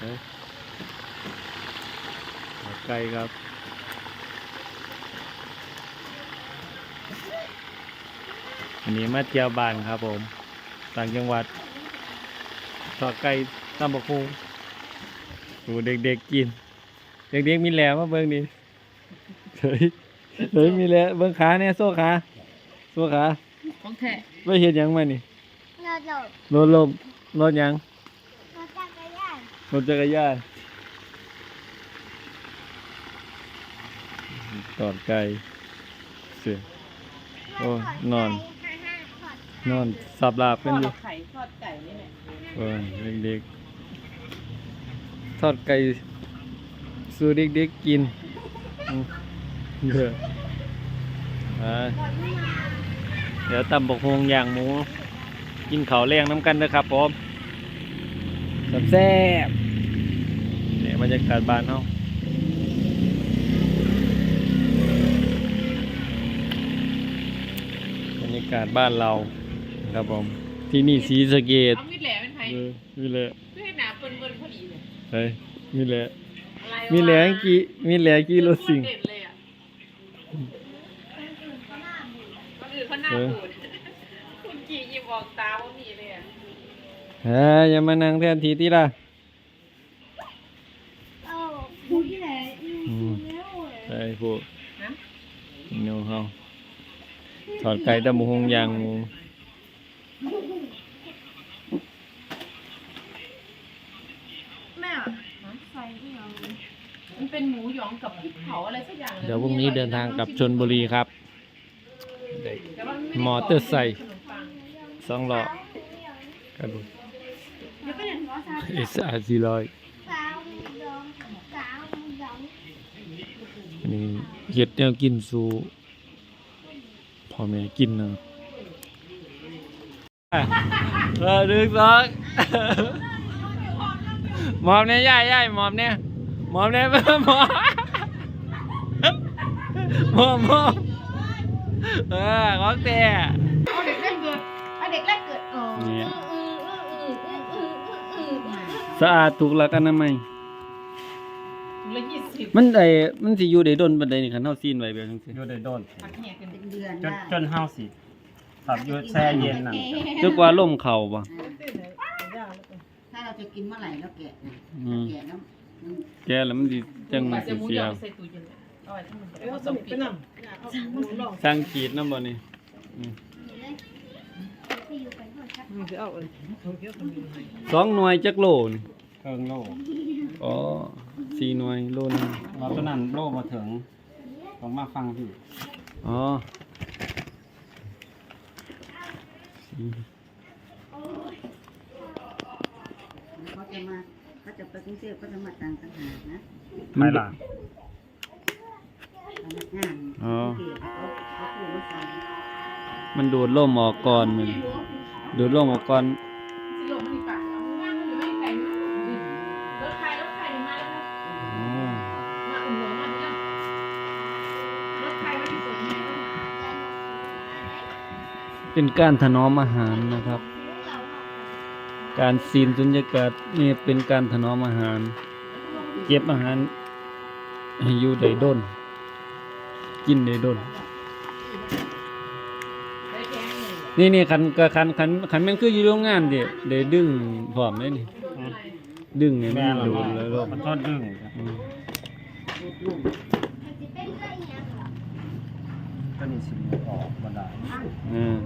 เฮ้ยไก่ครับอันนี้มาเที่ยวบ้านครับผม ต่างจังหวัดทอดไก่ตำบักหุ่งดูเด็กๆกิน เด็กๆมีแหลมมาเบิ่งดิเฮ้ยเฮ้ยมีแหล้วเบิ่งขาเนี่ยโซ่ขาโซ่ขาของแท้ไปเฮ็ดหยังมานี่เราโดดรถลมรถหยังเราจักร ยานรถจักรยานตอดไก่เสียโอ้ยนอน นอนสับลาบทกันอดอยู่ไข่ทอดไก่นี่แหละเออเด็กๆ ทอดไก่สู่เด็กๆกินอืมเด้ออ่า เดี๋ยวตำบกฮงย่างหมู กินข้าวแรงน้ำกันนะครับผมแซ่บๆเนี่ย บรรยากาศบ้านเฮาบรรยากาศบ้านเราครับผม ที่นี่สีสะเกตเอามีดแหลมเป็นไทยเออมีแหละเพื่อให้หนาเปิ้นๆพอดีเลยเฮ้ยมีแหละอะไรวะมีแหละกี่มีแหละกี่รถสิ่งเด่นเลยอะคนอื่นเขาหน้าเออบูดคุณกี่หยิบออกตาว่ามีเลยอะ เฮ้ยอย่ามานั่งแทนทีที่ละ โอ้ดูที่ไหนอืมแล้ว เว้ยใช่พวกนะเนูเฮาถอดไก่ตะหมูหงยางหมูแม่ใส่ที่เรามันเป็นหมูหยองกับพริกเผาอะไรสักอย่างลเดี๋ยวพรุ่งนี้เดินทางกลับชนบุรีครับได้แต่ว่าไได้มอเตอร์ไซค์ขนมปังสองล้อกันดูเดี๋ยวก็เห็นว่าสาวเอสอาร์สี่ร้อย สาวดองสาวดอง อันนี้ เห็ดแนวกินสู่พ่อแม่กินนะเออหนึ่งสองหมอบเนี่ยย่ายย่ายหมอบเนี่ยหมอบเนี่ยหมอบหมอบหมอบเออของแต่เอาเด็กเล่นเกินเอาเด็กแรกเกิดอ๋อเนี่ยอืออืออืออืออืออืออือสะอาดถูกหลักอนามัย ละยี่สิบมันไอ้มันสิอยู่ได้ดนบันไดนี่คันเฮาซีนไว้แบบจังซี่อยู่ได้โดน ผักแหกกันเป็นเดือนจนได้จนเฮาสิขับอยู่แช่เย็นนั่นจนกว่าลมเข้าบ่ถ้าเราจะกินเมื่อไหร่เราแกะนะอืมแกะแล้วมันแกแล้วมันสิจังปลาสิเซมูเสีหยยองใส่ตู้เย็นเลยเอาไว้ทั้งหมดเอาสองปีสร้างขีดนำบ่นี่อืมที่อยู่เป็นคนชักสองหน่วยจักโลนี่ เครื่องโลอ๋อสี่หน่วยโลนึงเราตัวนั้นโลมาถึงต้องมาฟังพี่อ๋อเขาจะมาเขาจะไปกรุงเทพเขาจะมาต่างต่างหากนะไม่ล่ะพนักงานอ๋อกรุงเทพเขาเขาพูดว่าฟังมันดูดลมออกก่อนมันดูดลมออกก่อน สิลมมัน เป็นการถนอมอาหารนะครับ การซีนสุญญากาศนี่เป็นการถนอมอาหาร เก็บอาหารให้อยู่ได้ดนกินได้ดนได้แพงเลยนี่นี่คันก็คันคันคันแม่นคืออยู่โรงงานเดิได้ดึงพร้อมได้นี่ดึงให้มัแม่นเราดูดแล้วลมมันทอดดึง อืม ก็นี่ สิบออกมาได้อืม